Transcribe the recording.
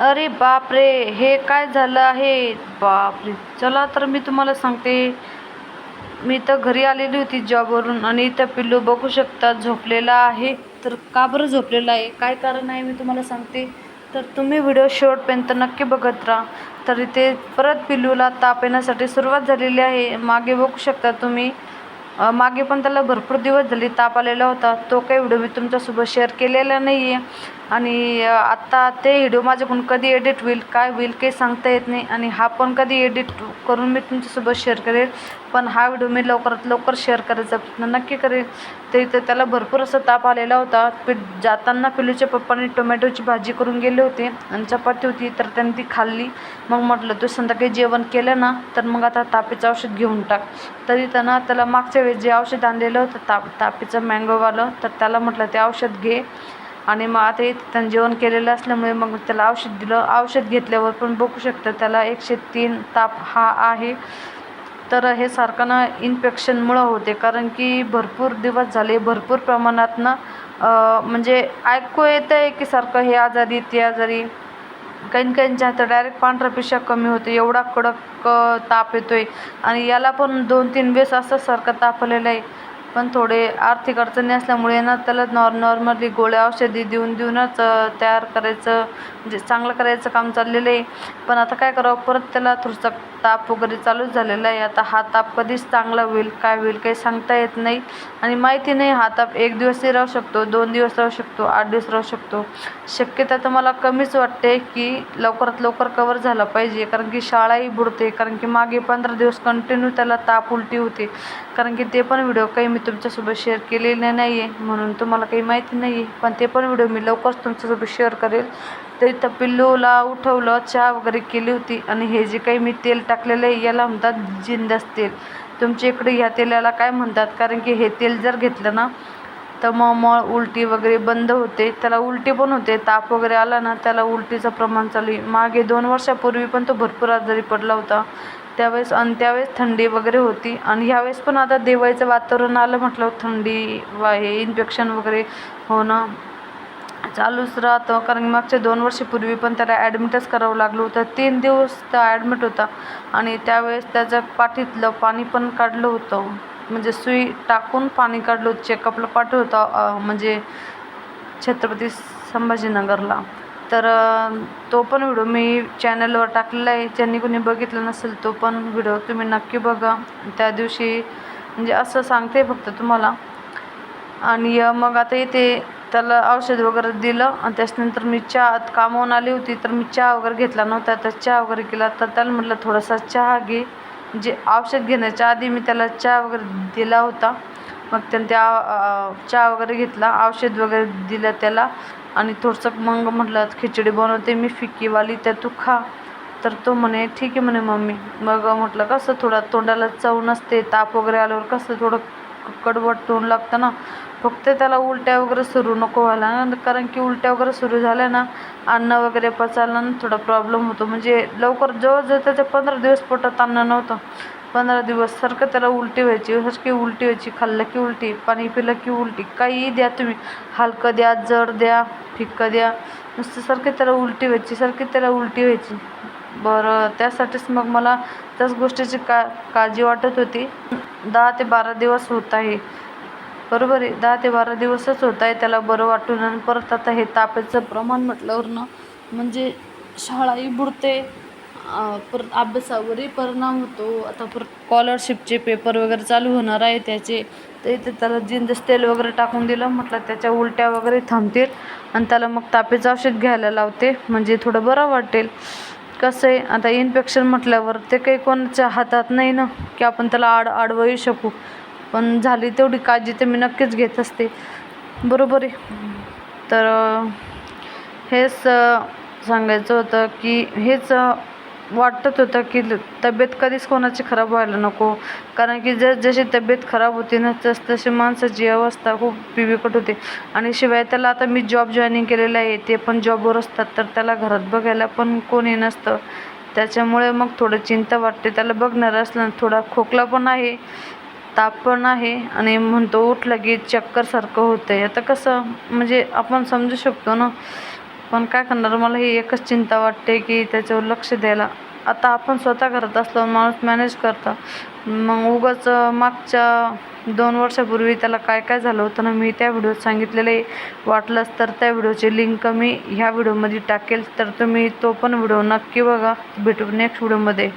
अरे बापरे हे काय झालं आहे? बापरे चला तर मी तुम्हाला सांगते. मी तर घरी आलेली होती जॉबवरून आणि इथं पिल्लू बघू शकता झोपलेला आहे. तर का बरं झोपलेला आहे? काय कारण आहे मी तुम्हाला सांगते. तर तुम्ही व्हिडिओ शेवटपर्यंत नक्की बघत राहा. तर इथे परत पिल्लूला ताप येण्यासाठी सुरुवात झालेली आहे. मागे बघू शकता तुम्ही. मागे पण त्याला भरपूर दिवस झाले ताप आलेला होता. तो काही व्हिडिओ मी तुमच्यासोबत शेअर केलेला नाही आहे आणि आत्ता ते व्हिडिओ माझ्याकडून कधी एडिट होईल काय होईल काही सांगता येत नाही. आणि हा पण कधी एडिट करून मी तुमच्यासोबत शेअर करेल. पण हा व्हिडिओ मी लवकरात लवकर शेअर करायचा प्रयत्न नक्की करेल. तर त्याला भरपूर असा ताप आलेला होता. पि जाताना पिलूच्या पप्पाने टोमॅटोची भाजी करून गेले होते आणि चपाती होती तर त्यांनी ती खाल्ली. मग म्हटलं तू संध्याकाळी जेवण केलं ना तर मग आता तापीचं औषध घेऊन टाक. तरी त्यांना त्याला मागच्या वेळेस जे औषध आणलेलं होतं ताप तापीचं मँगोवालं तर त्याला म्हटलं ते औषध घे. आणि मग आता इथं त्यानं जेवण केलेलं असल्यामुळे मग त्याला औषध दिलं. औषध घेतल्यावर पण बघू शकतं त्याला एकशे तीन ताप हा आहे. तर हे सारखं ना इन्फेक्शनमुळं होते कारण की भरपूर दिवस झाले भरपूर प्रमाणात ना म्हणजे ऐकू येतं आहे की सारखं हे आजारी ते आजारी. काही काहींच्या हातात डायरेक्ट पांढरा पिशा कमी होते एवढा कडक ताप येतो आहे आणि याला पण दोन तीन वेळेस असं सारखं ताप आलेलं आहे. पण थोडे आर्थिक अडचणी असल्यामुळे ना त्याला नॉर नॉर्मली गोळ्या औषधी देऊन देऊनच तयार करायचं म्हणजे चांगलं करायचं काम चाललेलं आहे. पण आता काय करावं? परत त्याला थोडंसं ताप वगैरे चालूच झालेला आहे. आता हा ताप कधीच चांगला होईल काय होईल काही सांगता येत नाही. आणि माहिती नाही हा ताप एक दिवसही राहू शकतो दोन दिवस राहू शकतो आठ दिवस राहू शकतो. शक्यता तर मला कमीच वाटते की लवकरात लवकर कवर झाला पाहिजे. कारण की शाळाही बुडते कारण की मागे पंधरा दिवस कंटिन्यू त्याला ताप उलटी होते. कारण की ते पण व्हिडिओ काही मी तुमच्यासोबत शेअर केलेले नाही आहे म्हणून तुम्हाला काही माहिती नाही आहे पण ते पण व्हिडिओ मी लवकरच तुमच्यासोबत शेअर करेल. तर इथं पिल्लूला उठवलं चहा वगैरे केली होती. आणि हे जे काही मी तेल टाकलेलं आहे याला म्हणतात जिंदास तेल. तुमच्या इकडे ह्या तेलाला काय म्हणतात? कारण की हे तेल जर घेतलं ना तर मग मळ उलटी वगैरे बंद होते. त्याला उलटी पण होते. ताप वगैरे आला ना त्याला उलटीचं प्रमाण चालू आहे. मागे दोन वर्षापूर्वी पण तो भरपूर आजारी पडला होता. त्यावेळेस आणि त्यावेळेस थंडी वगैरे होती. आणि ह्यावेळेस पण आता दिवाळीचं वातावरण आलं म्हटलं थंडी वा हे इन्फेक्शन वगैरे होणं चालूच राहतं. कारण की मागच्या दोन वर्षापूर्वी पण त्याला ॲडमिटच करावं लागलं होतं. तीन दिवस त्या ॲडमिट होता. आणि त्यावेळेस त्याच्या पाठीतलं पाणी पण काढलं होतं. म्हणजे सुई टाकून पाणी काढलं होतं. चेकअपला पाठवलं होतं म्हणजे छत्रपती संभाजीनगरला. तर तो पण व्हिडिओ मी चॅनलवर टाकलेला आहे. ज्यांनी कोणी बघितलं नसेल तो पण व्हिडिओ तुम्ही नक्की बघा. त्या दिवशी म्हणजे असं सांगते फक्त तुम्हाला. आणि मग आता इथे त्याला औषध वगैरे दिलं आणि त्याच्यानंतर मी चहा कामावून आली होती तर मी चहा वगैरे घेतला नव्हता. तर चहा वगैरे केला तर त्याला म्हटलं थोडासा चहा घे. जे औषध घेण्याच्या आधी मी त्याला चहा वगैरे दिला होता. मग त्याने त्या चहा वगैरे घेतला औषध वगैरे दिलं त्याला. आणि थोडंसं मग म्हटलं खिचडी बनवते मी फिक्कीवाली त्या तू खा. तर तो म्हणे ठीक आहे म्हणे मम्मी. मग म्हटलं कसं थोडा तोंडाला चव नसते ताप वगैरे आल्यावर कसं थोडं कडवट तोंड लागतं ना? फक्त त्याला उलट्या वगैरे सुरू नको व्हायला. कारण की उलट्या वगैरे सुरू झाल्या ना अन्न वगैरे पचायला ना थोडा प्रॉब्लेम होतो. म्हणजे लवकर जवळजवळ त्याच्या पंधरा दिवस पोटात अन्न नव्हतं. पंधरा दिवस सारखं त्याला उलटी व्हायची हसकी उलटी व्हायची खाल्लं की उलटी पाणी पिलं की उलटी काहीही द्या तुम्ही. हलकं द्या जड द्या फिक्कं द्या. नुसतं सारखी त्याला उलटी व्हायची सारखी त्याला उलटी व्हायची. बरं त्यासाठीच मग मला त्याच गोष्टीची का काळजी वाटत होती. दहा ते बारा दिवस होत आहे. बरोबर आहे दहा ते बारा दिवसच होत आहे त्याला बरं वाटून. आणि परत आता हे तापाचं प्रमाण म्हटल्यावर ना म्हणजे शाळाही बुडते. परत अभ्यासावरही परिणाम होतो. आता परत स्कॉलरशिपचे पेपर वगैरे चालू होणार आहे त्याचे. तर इथे त्याला जिंदस तेल वगैरे टाकून दिलं. म्हटलं त्याच्या उलट्या वगैरे थांबतील. आणि त्याला मग तापेचं औषध घ्यायला लावते. म्हणजे थोडं बरं वाटेल. कसं आहे आता इन्फेक्शन म्हटल्यावर ते काही कोणाच्या हातात नाही ना की आपण त्याला आड आडवही शकू. पण झाली तेवढी काळजी तर मी नक्कीच घेत असते. बरोबर आहे. तर हेच सांगायचं होतं की हेच वाटत होतं की तब्येत कधीच कोणाची खराब व्हायला नको. कारण की जस जशी तब्येत खराब होती ना तस तशी माणसाची अवस्था खूप बिबिकट होते. आणि शिवाय त्याला आता मी जॉब जॉईनिंग केलेलं आहे ते पण जॉबवर असतात. तर त्याला घरात बघायला पण कोणी नसतं. त्याच्यामुळे मग थोडं चिंता वाटते. त्याला बघणार असलं थोडा खोकला पण आहे ताप पण आहे. आणि म्हणतो उठलं की चक्करसारखं होतं आहे आता कसं म्हणजे आपण समजू शकतो ना पण काय करणार मला ही एकच चिंता वाटते की त्याच्यावर लक्ष द्यायला. आता आपण स्वतः करत असल्यावर माणूस मॅनेज करता. मग उगाच मागच्या दोन वर्षापूर्वी त्याला काय काय झालं होतं ना मी त्या व्हिडिओत सांगितलेलं आहे वाटलंच तर त्या व्हिडिओची लिंक मी ह्या व्हिडिओमध्ये टाकेल. तर तुम्ही तो पण व्हिडिओ नक्की बघा. भेटू नेक्स्ट व्हिडिओमध्ये